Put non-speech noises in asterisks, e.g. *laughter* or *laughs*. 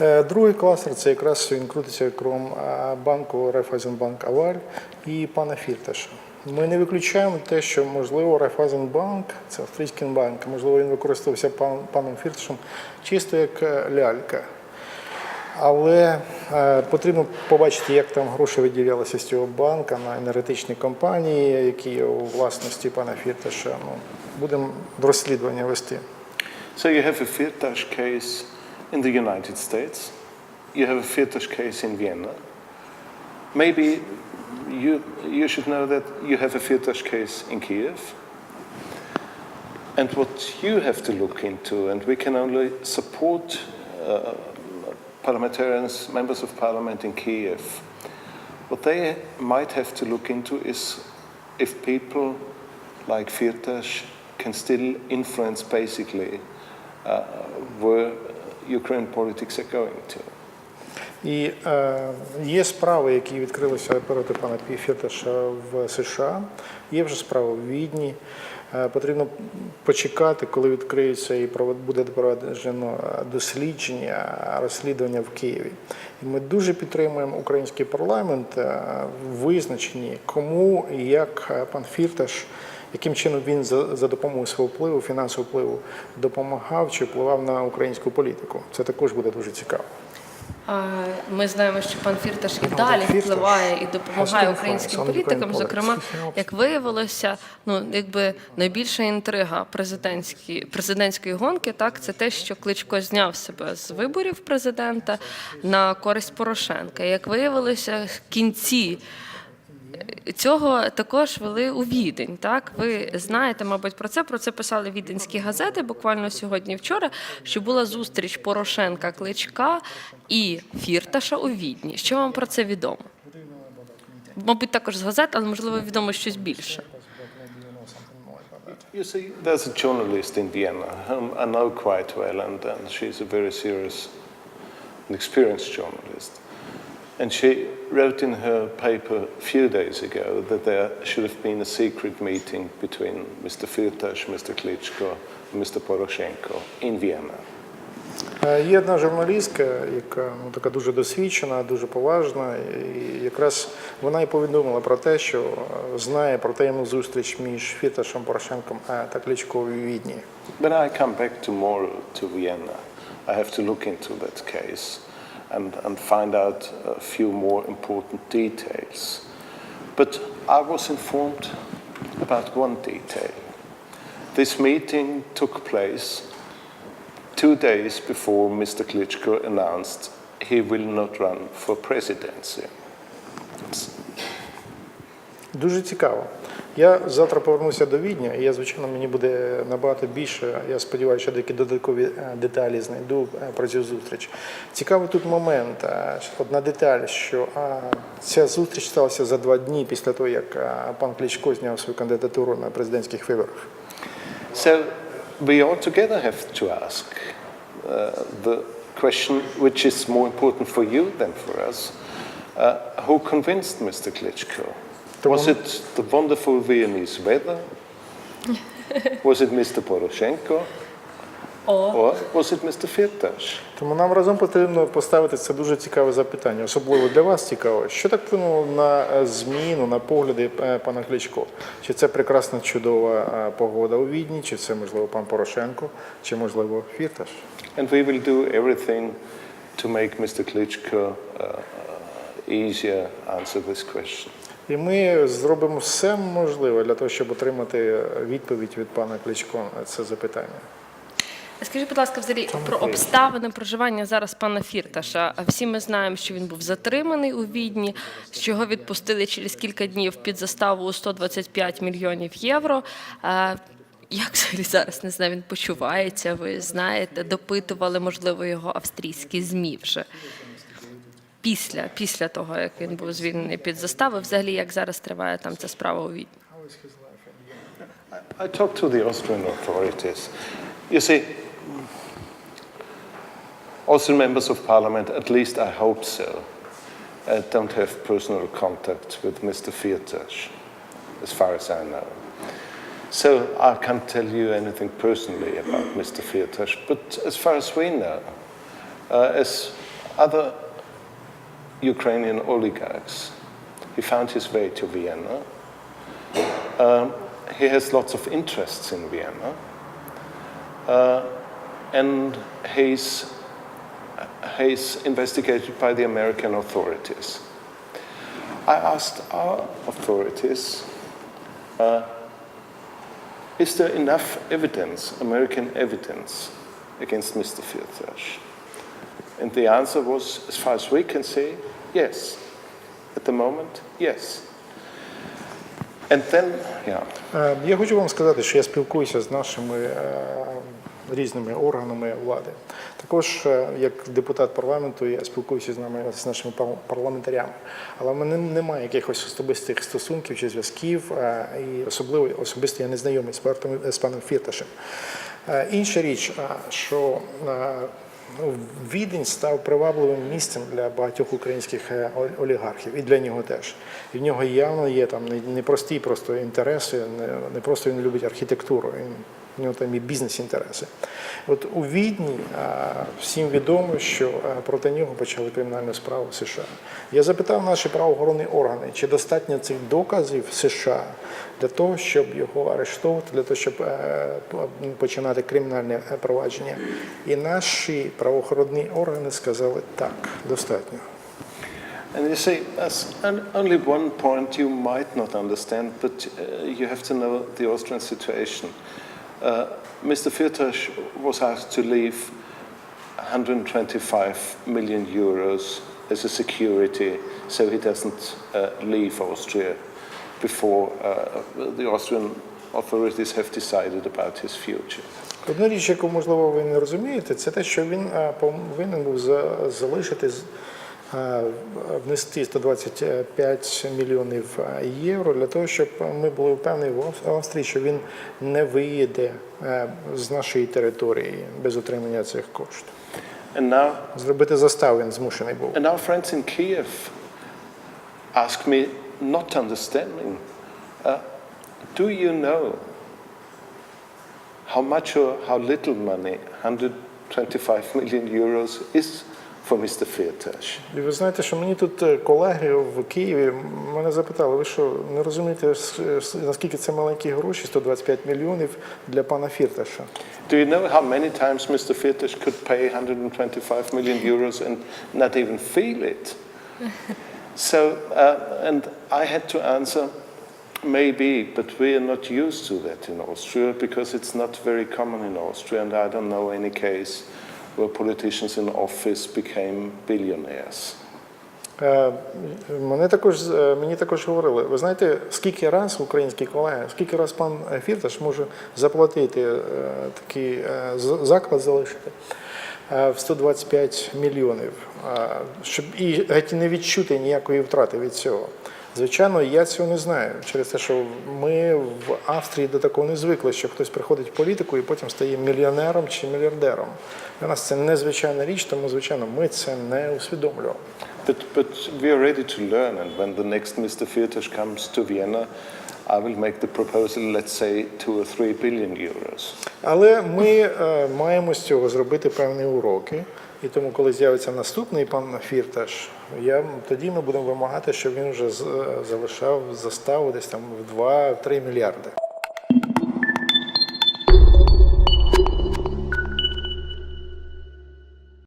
Е, Другий кластер це якраз він крутиться крім е, банку Райфайзенбанк Аваль і пана Фірташа. Ми не виключаємо те, що можливо Райфайзенбанк, це австрійський банк, можливо, він використовувався пан, паном Фірташем чисто як е, лялька. Але е, потрібно побачити, як там гроші виділялися з цього банка на енергетичні компанії, які є у власності пана Фірташа. Ну, будемо розслідування вести. So you have a Firtash case in the United States. You have a Firtash case in Vienna. Maybe you, you should know that you have a Firtash case in Kiev. And what you have to look into, and we can only support uh, parliamentarians, members of parliament in Kiev, what they might have to look into is if people like Firtash can still influence basically uh, where Ukraine politics are going to. І е, є справи, які відкрилися проти пана Фірташа в США. Є вже справа в Відні. Е, потрібно почекати, коли відкриється і буде проведено дослідження, розслідування в Києві. І ми дуже підтримуємо український парламент е, в визначенні, кому і як е, пан Фірташ. Яким чином він за, за допомогою свого впливу, фінансового впливу, допомагав чи впливав на українську політику? Це також буде дуже цікаво. Ми знаємо, що пан Фірташ і далі впливає і допомагає українським політикам. Зокрема, як виявилося, ну якби найбільша інтрига президентської президентської гонки, так це те, що Кличко зняв себе з виборів президента на користь Порошенка. Як виявилося, в кінці. Цього також вели у відень. Так ви знаєте, мабуть, про це про це писали віденські газети. Буквально сьогодні, вчора, що була зустріч Порошенка, Кличка і Фірташа у відні. Що вам про це відомо? Мабуть, також з газет, але можливо відомо щось більше. You see, there's a journalist in Vienna whom I know quite well, and, and she's a very serious and experienced journalist. And she wrote in her paper a few days ago that there should have been a secret meeting between Mr. Firtash, Mr. Klitschko, and Mr. Poroshenko in Vienna. Е, Є одна журналістка, яка ну, така дуже досвідчена, дуже поважна, і якраз вона і повідомила про те, що е, знає про таємну зустріч між Фірташем Порошенком е, та Кличко у Відні. When I come back tomorrow to Vienna, I have to look into that case and, and find out a few more important details. But I was informed about one detail. This meeting took place two days before Mr. Klitschko announced he will not run for presidency. Дуже цікаво. Я завтра повернуся до Відня, і я, звичайно, мені буде набагато більше. Я сподіваюся, деякі додаткові е, деталі знайду е, про цю зустріч. Цікавий тут момент. е, Одна деталь, що ця зустріч сталася за два дні після того, як пан Кличко зняв свою кандидатуру на президентських виборах. So we altogether have to ask uh, the question, which is more important for you than for us, uh, who convinced Mr. Klitschko? Was it the wonderful Viennese weather? was it Mr. Poroshenko? Or was it Mr. Firtash? Тому нам разом потрібно поставити це дуже цікаве запитання, особливо для вас цікаво. Що так вплинуло на е, зміну, на погляди е, пана Кличко? Чи це прекрасна чудова е, погода у Відні, чи це можливо пан Порошенко, чи можливо Фірташ? And we will do everything to make Mr. Klitschko uh, easier answer this question. І ми зробимо все можливе для того, щоб отримати відповідь від пана Кличко на це запитання. Скажіть, будь ласка, взагалі про обставини проживання зараз пана Фірташа. Всі ми знаємо, що він був затриманий у Відні, що його відпустили через кілька днів під заставу у 125 мільйонів євро. Як взагалі зараз не знаю, він почувається? Ви знаєте, допитували, можливо, його австрійські змі вже після, після того, як він був звільнений під заставу. Взагалі, як зараз триває там ця справа у Відні? I talked to the Austrian authorities. You see, Austrian members of parliament, at least I hope so, uh, don't have personal contact with Mr. Firtash, as far as I know. So I can't tell you anything personally about Mr. Firtash, but as far as we know, uh, as other Ukrainian oligarchs. He found his way to Vienna. Um, he has lots of interests in Vienna. Uh, and he's, he's investigated by the American authorities. I asked our authorities uh, is there enough evidence, American evidence, against Mr. Firtash? And the answer was, as far as we can say, yes. At the moment, yes. And then, yeah, Е, Я хочу вам сказати, що я спілкуюся з нашими е, різними органами влади. Також е, як депутат парламенту я спілкуюся з нами з нашими пар- парламентарями. Але в мене немає якихось особистих стосунків чи зв'язків, е, і особливо особисто я не знайомий з партом- з паном Фірташем. Інша річ, що ну, Відень став привабливим місцем для багатьох українських е, олігархів, і для нього теж. І в нього явно є там не- не просто інтереси, не просто він любить архітектуру, в нього там і бізнес-інтереси. От у Відні всім відомо, що проти нього почали кримінальну справу США. Я запитав наші правоохоронні органи, чи достатньо цих доказів США для того, щоб його арештовувати, для того, щоб е, починати кримінальне е, провадження. І наші правоохоронні органи сказали так, достатньо. and you that's on- only one point you might not understand, but uh, you have to know the Austrian situation. Uh, Mr. Firtash was asked to leave 125 million euros as a security so he doesn't uh, leave Austria before uh, the Austrian authorities have decided about his future. Одна річ, яку можливо ви не розумієте, це те, що він е, повинен був залишити е, внести 125 мільйонів е, євро для того, щоб ми були впевнені в Ав- Австрії, що він не виїде е, з нашої території без отримання цих коштів. And now Зробити заставу він змушений був. And our friends in Kiev ask me, not understanding, uh, do you know how much or how little money 125 million euros is for Mr. Firtash? І ви знаєте, що мені тут е, колеги в Києві мене запитали, ви що, не розумієте, с- с- наскільки це маленькі гроші, 125 мільйонів для пана Фірташа? Do you know how many times Mr. Firtash could pay 125 million euros and not even feel it? *laughs* so, uh, and I had to answer, maybe, but we are not used to that in Austria because it's not very common in Austria, and I don't know any case where politicians in office became billionaires. Е, Мене також е, мені також говорили. Ви знаєте, скільки раз українські колеги, скільки раз пан Фірташ може заплатити е, такий заклад залишити в 125 мільйонів, щоб і геть не відчути ніякої втрати від цього. Звичайно, я цього не знаю через те, що ми в Австрії до такого не звикли, що хтось приходить в політику і потім стає мільйонером чи мільярдером. Для нас це незвичайна річ, тому звичайно ми це не усвідомлюємо. But, but we are ready to learn, and when the next Mr. Firtash comes to Vienna, I will make the proposal, let's say, two or three billion euros. Але ми е, маємо з цього зробити певні уроки. І тому, коли з'явиться наступний пан Фірташ, я тоді ми будемо вимагати, щоб він вже з- е, залишав заставу десь там в 2-3 мільярди.